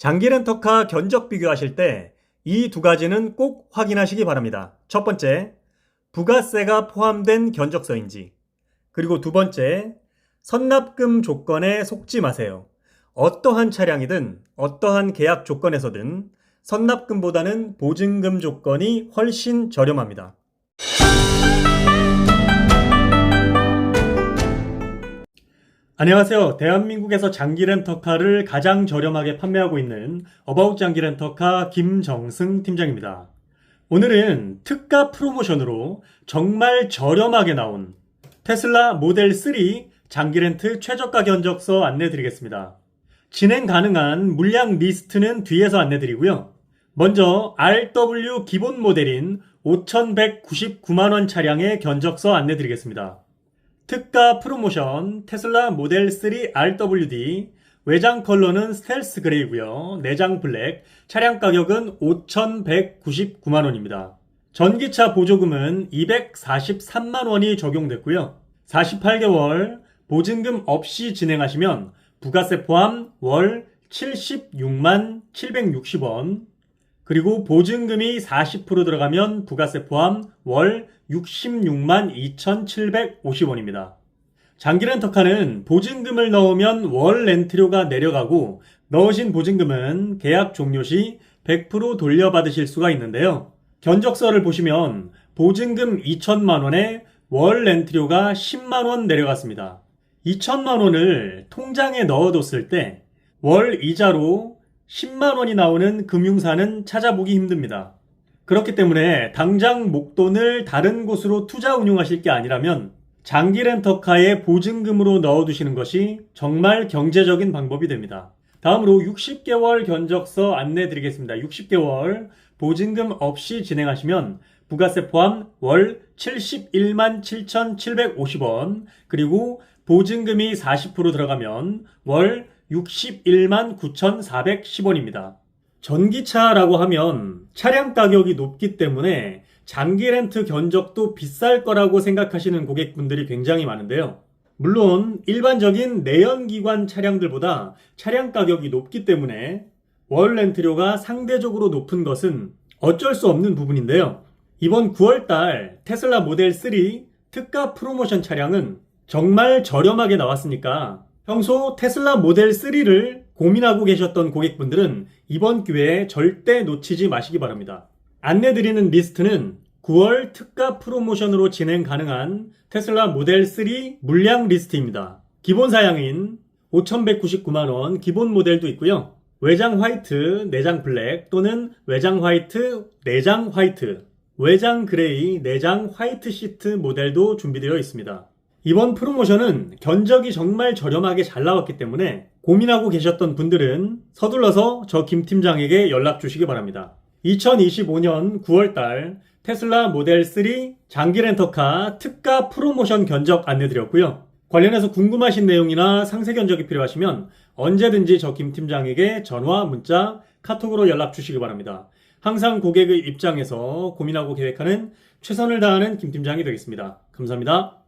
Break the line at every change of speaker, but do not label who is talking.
장기 렌터카 견적 비교하실 때 이 두 가지는 꼭 확인하시기 바랍니다. 첫 번째, 부가세가 포함된 견적서인지, 그리고 두 번째, 선납금 조건에 속지 마세요. 어떠한 차량이든 어떠한 계약 조건에서든 선납금보다는 보증금 조건이 훨씬 저렴합니다. 안녕하세요. 대한민국에서 장기 렌터카를 가장 저렴하게 판매하고 있는 어바웃 장기 렌터카 김정승 팀장입니다. 오늘은 특가 프로모션으로 정말 저렴하게 나온 테슬라 모델 3 장기 렌트 최저가 견적서 안내 드리겠습니다. 진행 가능한 물량 리스트는 뒤에서 안내 드리고요. 먼저 RW 기본 모델인 5,199만원 차량의 견적서 안내 드리겠습니다. 특가 프로모션 테슬라 모델 3 RWD 외장 컬러는 스텔스 그레이고요. 내장 블랙. 차량 가격은 5,199만 원입니다. 전기차 보조금은 243만 원이 적용됐고요. 48개월 보증금 없이 진행하시면 부가세 포함 월 76만 760원 그리고 보증금이 40% 들어가면 부가세 포함 월 66만 2,750원입니다. 장기 렌터카는 보증금을 넣으면 월 렌트료가 내려가고 넣으신 보증금은 계약 종료 시 100% 돌려받으실 수가 있는데요. 견적서를 보시면 보증금 2천만 원에 월 렌트료가 10만 원 내려갔습니다. 2천만 원을 통장에 넣어뒀을 때 월 이자로 10만 원이 나오는 금융사는 찾아보기 힘듭니다. 그렇기 때문에 당장 목돈을 다른 곳으로 투자 운용하실 게 아니라면 장기 렌터카에 보증금으로 넣어두시는 것이 정말 경제적인 방법이 됩니다. 다음으로 60개월 견적서 안내 드리겠습니다. 60개월 보증금 없이 진행하시면 부가세 포함 월 71만 7,750원 그리고 보증금이 40% 들어가면 월 61만 9,410원입니다. 전기차라고 하면 차량 가격이 높기 때문에 장기 렌트 견적도 비쌀 거라고 생각하시는 고객분들이 굉장히 많은데요. 물론 일반적인 내연기관 차량들보다 차량 가격이 높기 때문에 월 렌트료가 상대적으로 높은 것은 어쩔 수 없는 부분인데요. 이번 9월달 테슬라 모델 3 특가 프로모션 차량은 정말 저렴하게 나왔으니까 평소 테슬라 모델 3를 고민하고 계셨던 고객분들은 이번 기회에 절대 놓치지 마시기 바랍니다. 안내드리는 리스트는 9월 특가 프로모션으로 진행 가능한 테슬라 모델 3 물량 리스트입니다. 기본 사양인 5,199만원 기본 모델도 있고요. 외장 화이트, 내장 블랙 또는 외장 화이트, 내장 화이트, 외장 그레이, 내장 화이트 시트 모델도 준비되어 있습니다. 이번 프로모션은 견적이 정말 저렴하게 잘 나왔기 때문에 고민하고 계셨던 분들은 서둘러서 저 김 팀장에게 연락 주시기 바랍니다. 2025년 9월달 테슬라 모델 3 장기 렌터카 특가 프로모션 견적 안내드렸고요. 관련해서 궁금하신 내용이나 상세 견적이 필요하시면 언제든지 저 김 팀장에게 전화, 문자, 카톡으로 연락 주시기 바랍니다. 항상 고객의 입장에서 고민하고 계획하는 최선을 다하는 김 팀장이 되겠습니다. 감사합니다.